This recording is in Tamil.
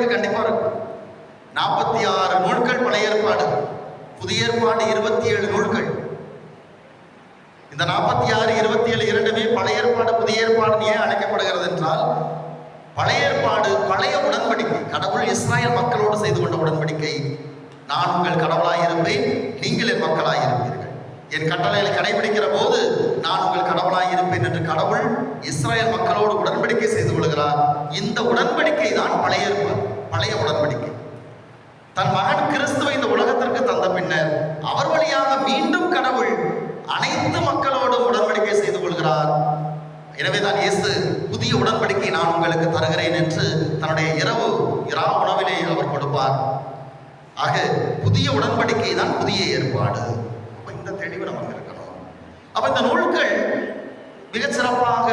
உங்களுக்கு கண்டிப்பா இருக்கும். நாற்பத்தி ஆறு நூல்கள் பழைய ஏற்பாடு. புதிய ஏற்பாடு இருபத்தி ஏழு நூல்கள். இந்த நாற்பத்தி ஆறு இருபத்தி ஏழு இரண்டுமே பழைய ஏற்பாடு புதிய ஏற்பாடு ஏன் அழைக்கப்படுகிறது என்றால் பழைய ஏற்பாடு பழைய உடன்படிக்கை கடவுள் இஸ்ராயல் மக்களோடு செய்து கொண்ட உடன்படிக்கை. நான் உங்கள் கடவுளாய் இருப்பேன் நீங்கள் என் மக்களாய் இருப்பீர்கள். என் கட்டளைகளை கடைபிடிக்கிற போது நான் உங்கள் கடவுளாய் இருப்பேன் என்று கடவுள் இஸ்ராயல் மக்களோடு உடன்படிக்கை செய்து கொள்கிறார். இந்த உடன்படிக்கை தான் பழைய ஏற்பாடு. தன் மகன் கிறிஸ்துவை இந்த உலகத்திற்கு தந்த பின்னர் அவர் வழியாக மீண்டும் கடவுள் அனைத்து மக்களோடும் உடன்படிக்கை செய்து கொள்கிறார். எனவேதான் இயேசு புதிய உடன்படிக்கை நான் உங்களுக்கு தருகிறேன் என்று தன்னுடைய இரவு இரா உணவிலே அவர் கொடுப்பார். ஆக புதிய உடன்படிக்கை தான் புதிய ஏற்பாடு. அப்ப இந்த தெளிவு நமக்கு இருக்கணும். அப்ப இந்த நூல்கள் மிகச் சிறப்பாக